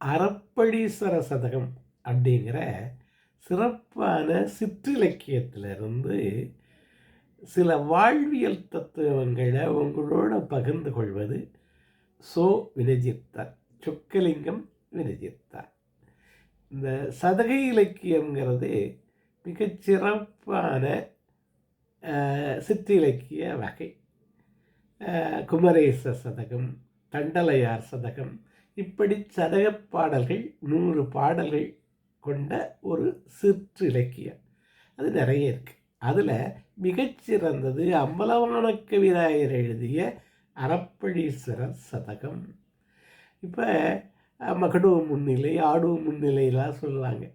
அறப்படீஸ்வர சதகம் அப்படிங்கிற சிறப்பான சிற்றிலக்கியத்திலிருந்து சில வாழ்வியல் தத்துவங்களை உங்களோட பகிர்ந்து கொள்வது சோ வினஜித்தார் சொக்கலிங்கம் வினஜித்தார் இந்த சதகை இலக்கியங்கிறது மிகச்சிறப்பான சிற்றிலக்கிய வகை. குமரேச சதகம் தண்டலையார் சதகம் இப்படி சதகப் பாடல்கள் நூறு பாடல்கள் கொண்ட ஒரு சிற்றிலக்கியம். அது நிறைய இருக்குது அதில் மிகச்சிறந்தது அம்பலவான கவிராயர் எழுதிய அறப்பழீஸ்வரர் சதகம். இப்போ மகடுவ முன்னிலை ஆடுவ முன்னிலையெல்லாம் சொல்லுவாங்க.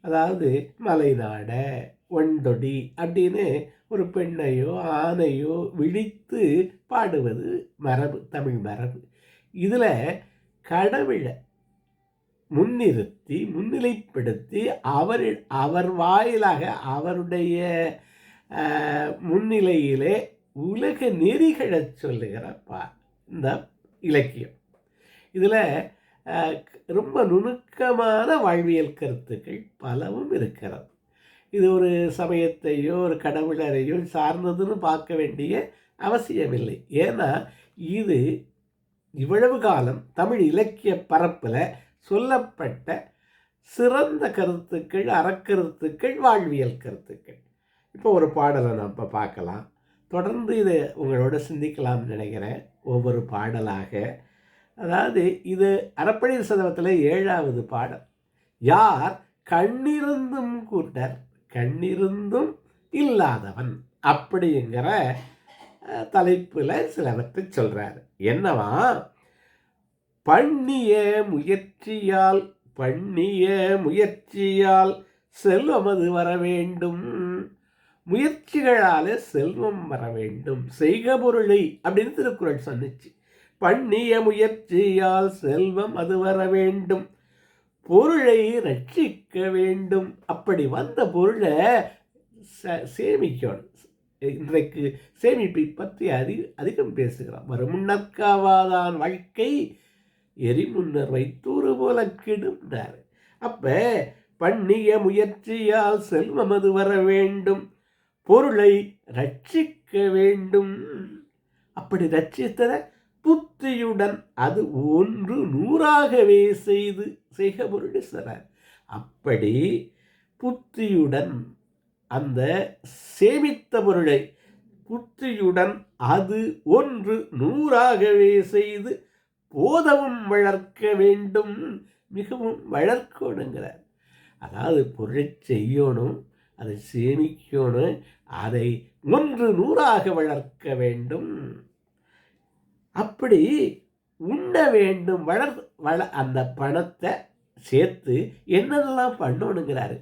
அதாவது மலைநாட ஒண்டொடி அப்படின்னு ஒரு பெண்ணையோ ஆணையோ விழித்து பாடுவது மரபு தமிழ் மரபு. இதில் கடவுளை முன்னிறுத்தி முன்னிலைப்படுத்தி அவர் அவர் வாயிலாக அவருடைய முன்னிலையிலே உலக நெறிகளை சொல்லுகிற பா இந்த இலக்கியம். இதில் ரொம்ப நுணுக்கமான வாழ்வியல் கருத்துக்கள் பலவும் இருக்கிறது. இது ஒரு சமயத்தையோ ஒரு கடவுளரையோ சார்ந்ததுன்னு பார்க்க வேண்டிய அவசியமில்லை. ஏன்னா இது இவ்வளவு காலம் தமிழ் இலக்கிய பரப்பில் சொல்லப்பட்ட சிறந்த கருத்துக்கள் அறக்கருத்துக்கள் வாழ்வியல் கருத்துக்கள். இப்போ ஒரு பாடலை நம்ம பார்க்கலாம். தொடர்ந்து இதை உங்களோட சிந்திக்கலாம்னு நினைக்கிறேன். ஒவ்வொரு பாடலாக. அதாவது இது அறப்படை சதவத்தில் ஏழாவது பாடல். யார் கண்ணிருந்தும் கூட்டர் கண்ணிருந்தும் இல்லாதவன் அப்படிங்கிற தலைப்பில் சிலவற்றை சொல்கிறாரு என்னவா? பண்ணிய முயற்சியால் பண்ணிய முயற்சியால் செல்வம் அது வர வேண்டும். முயற்சிகளாலே செல்வம் வர வேண்டும். செய்க பொருளை அப்படின்னு திருக்குறள் சொன்னுச்சு. பண்ணிய முயற்சியால் செல்வம் அது வர வேண்டும். பொருளை ரட்சிக்க வேண்டும். அப்படி வந்த பொருளை ச- சேமிக்கணும். இன்றைக்கு சேமிப்பை பற்றி அதி அதிகம் பேசுகிறான். வரும் முன்னற்காவாதான் வாழ்க்கை எரிமுன்னர் வைத்தூறு போல கெடும்னார். அப்ப பண்ணிய முயற்சியால் செல்வம் அது வர வேண்டும். பொருளை ரட்சிக்க வேண்டும். அப்படி ரட்சித்தர புத்தியுடன் அது ஒன்று நூறாகவே செய்து செய்க பொருளீஸ்வரர் அப்படி புத்தியுடன் அந்த சேமித்த பொருளை புத்தியுடன் அது ஒன்று நூறாகவே செய்து போதவும் வளர்க்க வேண்டும். மிகவும் வளர்க்கணுங்கிறார் அதாவது பொருளை செய்யணும் அதை சேமிக்கணும் அதை ஒன்று நூறாக வளர்க்க வேண்டும். அப்படி உண்ண வேண்டும் வளர் வள அந்த பணத்தை சேர்த்து என்னெல்லாம் பண்ணணுங்கிறாரு?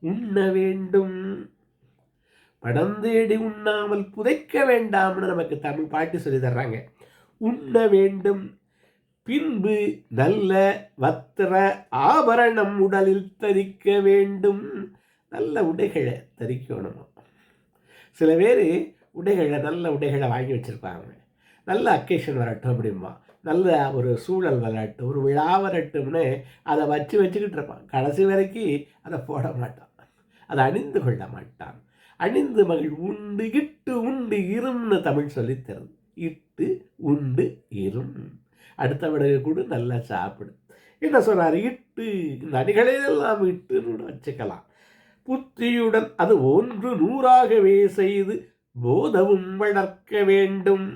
உண்ண வேண்டும். படம் தேடி உண்ணாமல் புதைக்க வேண்டாம்னு நமக்கு தமிழ் பாட்டு சொல்லி தர்றாங்க. உண்ண வேண்டும். பின்பு நல்ல வத்திர ஆபரணம் உடலில் தரிக்க வேண்டும். நல்ல உடைகளை தரிக்கணும்? சில பேர் உடைகளை நல்ல உடைகளை வாங்கி வச்சுருப்பாங்க. நல்ல அக்கேஷன் வரட்டும் அப்படிம்பா. நல்ல ஒரு சூழல் வரட்டும் ஒரு விழா வரட்டும்னு அதை வச்சு வச்சுக்கிட்டு இருப்பான். கடைசி வரைக்கும் அதை போட மாட்டான். அதை அணிந்து கொள்ள மாட்டான். அணிந்து மகிழ் உண்டு இட்டு உண்டு இரும்னு தமிழ் சொல்லித்தருது இட்டு உண்டு இரும். அடுத்த விடகு கூட நல்லா சாப்பிடு. என்ன சொன்னார்? இட்டு இந்த அணிகளையெல்லாம் இட்டுன்னு வச்சுக்கலாம். புத்தியுடன் அது ஒன்று நூறாகவே செய்து போதவும் வளர்க்க வேண்டும்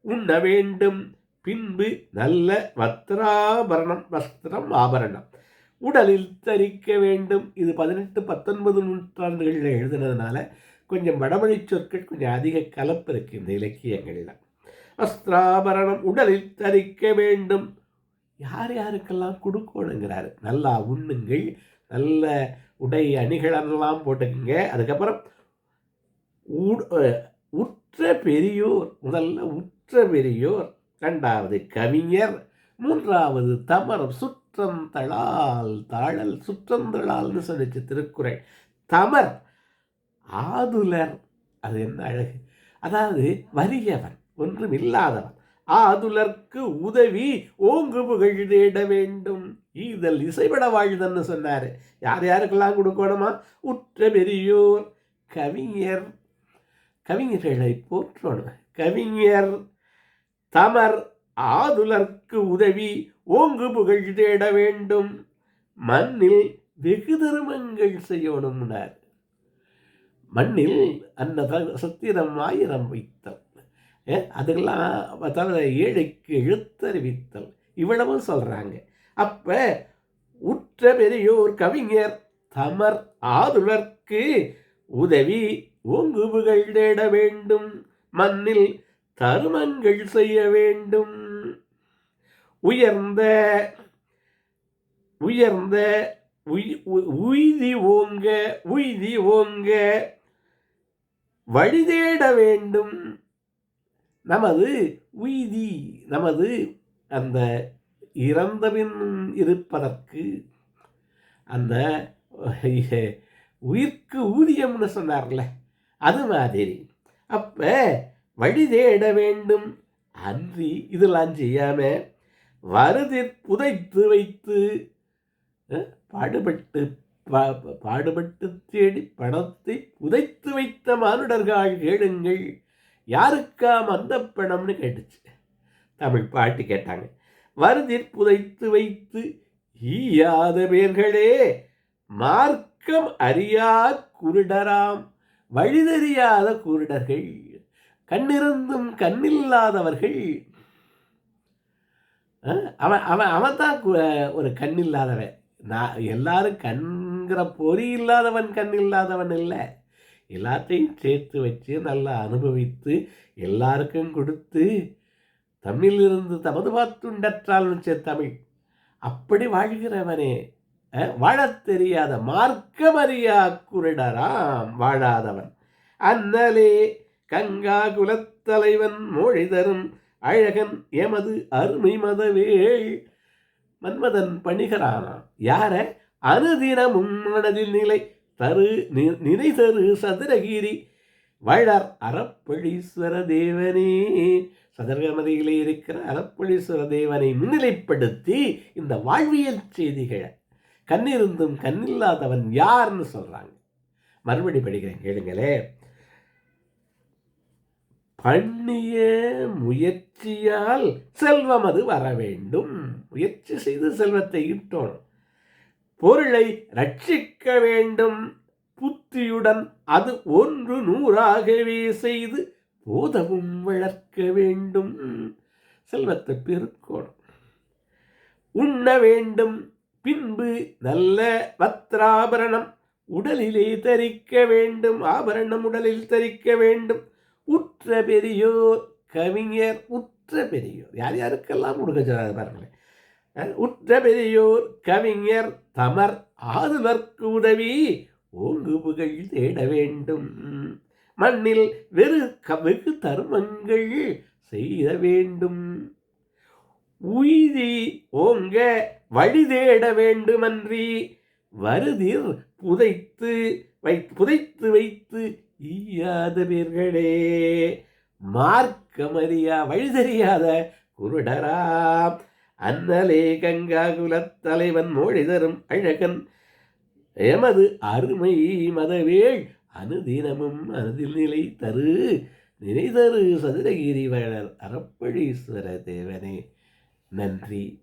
உண்ண வேண்டும். பின்பு நல்ல வஸ்திராபரணம் வஸ்திரம் ஆபரணம். உடலில் தரிக்க வேண்டும். இது பதினெட்டு பத்தொன்பது நூற்றாண்டுகளில் எழுதுனதுனால கொஞ்சம் வடமொழி சொற்கள் கொஞ்சம் அதிக கலப்பு இருக்கு இந்த இலக்கியங்களில். வஸ்திராபரணம் உடலில் தரிக்க வேண்டும். யார் யாருக்கெல்லாம் கொடுக்கணுங்கிறாரு. நல்லா உண்ணுங்கள். நல்ல உடை அணிகளெல்லாம் போட்டுக்குங்க. அதுக்கப்புறம் உற்ற பெரியோர் முதல்ல உற்ற பெரியோர் ரெண்டாவது கவிஞர் மூன்றாவது தமரம் சுற்றம் தளால் தாழல் சுற்றந்தளால்னு சொல்லிச்சு திருக்குறள். தமர் ஆதுலர் அது என்ன அழகு? அதாவது வலியவன் ஒன்றும் இல்லாதவன் ஆதுலர்க்கு உதவி ஓங்கு புகழ் தேட வேண்டும். ஈதல் இசைபட வாழ்தன்னு சொன்னார். யார் யாருக்கெல்லாம் கொடுக்கணுமா? உற்ற பெரியோர் கவிஞர் கவிஞர்களை போற்றணும். கவிஞர் தமர் ஆதுலர்க்கு உதவி ஓங்கு புகழ் தேட வேண்டும். மண்ணில் வெகு தர்மங்கள் செய்யணும்னார். மண்ணில் அந்த சத்திரம் ஆயிரம் வைத்தல். அதெல்லாம் தவிர ஏழைக்கு எழுத்தறிவித்தல் இவ்வளவும் சொல்கிறாங்க அப்போ உற்ற பெரியோர் கவிஞர் தமர் ஆதுலர்க்கு உதவி ஓங்கு புகழ் தேட வேண்டும். மண்ணில் தருமங்கள் செய்ய வேண்டும். உயர்ந்த உயர்ந்த உய்தி ஓங்க உய்தி ஓங்க வழி தேட வேண்டும். நமது உய்தி நமது அந்த இறந்தபின் இருப்பதற்கு அந்த உயிர்க்கு ஊதியம்னு சொன்னார்ல அது மாதிரி. அப்போ வழி தேட வேண்டும். அன்றி இதெல்லாம் செய்யாமல் வருதி புதைத்து வைத்து பாடுபட்டு பாடுபட்டு தேடி பணத்தை புதைத்து வைத்த மானுடர்கள் கேளுங்கள். யாருக்காம் அந்த பணம்னு கேட்டுச்சு. தமிழ் பாட்டு கேட்டாங்க. வருதிற் புதைத்து வைத்து ஈயாத பேர்களே மார்க்கம் அறியா குருடராம் வழிதறியாத குருடர்கள் கண்ணிருந்தும் கண்ணில்லாதவர்கள் அவன் அவன் அவன் தான் ஒரு கண்ணில்லாதவன். நான் எல்லாரும் கண்கிற பொறி இல்லாதவன் கண் இல்லாதவன் இல்லை. எல்லாத்தையும் சேர்த்து வச்சு நல்லா அனுபவித்து எல்லாருக்கும் கொடுத்து தமிழிலிருந்து தமது பார்த்துண்டற்றால் தமிழ். அப்படி வாழ்கிறவனே வாழத் தெரியாத மார்க்கமறியா குருடராம் வாழாதவன். அன்னலே கங்கா குலத்தலைவன் மொழி தரும் அழகன் எமது அருமை மதவேள் மன்மதன் பணிகரானான் யார? அனுதினமும் மனதில் நிலை தரு நினை தரு சதுரகிரி. வளர் அறப்பழீஸ்வர தேவனே சதுரகமதியிலே இருக்கிற அறப்பழீஸ்வர தேவனை முன்னிலைப்படுத்தி இந்த வாழ்வியல் செய்திகளை கண்ணிருந்தும் கண்ணில்லாதவன் யார்னு சொல்கிறாங்க மறுபடி படிக்கிறேன் கேளுங்களேன். பண்ணிய முயற்சியால் செல்வம் அது வர வேண்டும். முயற்சி செய்து செல்வத்தை ஈட்டணும் பொருளை ரட்சிக்க வேண்டும். புத்தியுடன் அது ஒன்று நூறாகவே செய்து போதவும் வளர்க்க வேண்டும். செல்வத்தை பெருக்கோணும். உண்ண வேண்டும். பின்பு நல்ல வத்ராபரணம் உடலிலே தரிக்க வேண்டும். ஆபரணம் உடலில் தரிக்க வேண்டும். உற்ற பெரியோர் கவிஞர் உற்ற பெரியோர் யார் யாருக்கெல்லாம் கொடுக்க பாருங்களேன் உற்ற பெரியோர் கவிஞர் தமர் ஆதுவர்க்கு உதவி ஓங்கு புகழ் தேட வேண்டும். மண்ணில் வெறு வெகு தர்மங்கள் செய்ய வேண்டும். உய்தி ஓங்க வழி தேட வேண்டுமன்றி வருதிர் புதைத்து வை புதைத்து வைத்து ஈயாத பேர்களே மார்க்கமறியா வழிதறியாத குருடராம் அன்னலே கங்கா குலத்தலைவன் மொழி தரும் அழகன். எமது அருமை மதவேள் அனுதினமும் அனுதில் நிலை தரு. நினைதரு சதுரகிரி வளர் அறப்பழீஸ்வர தேவனே. நன்றி.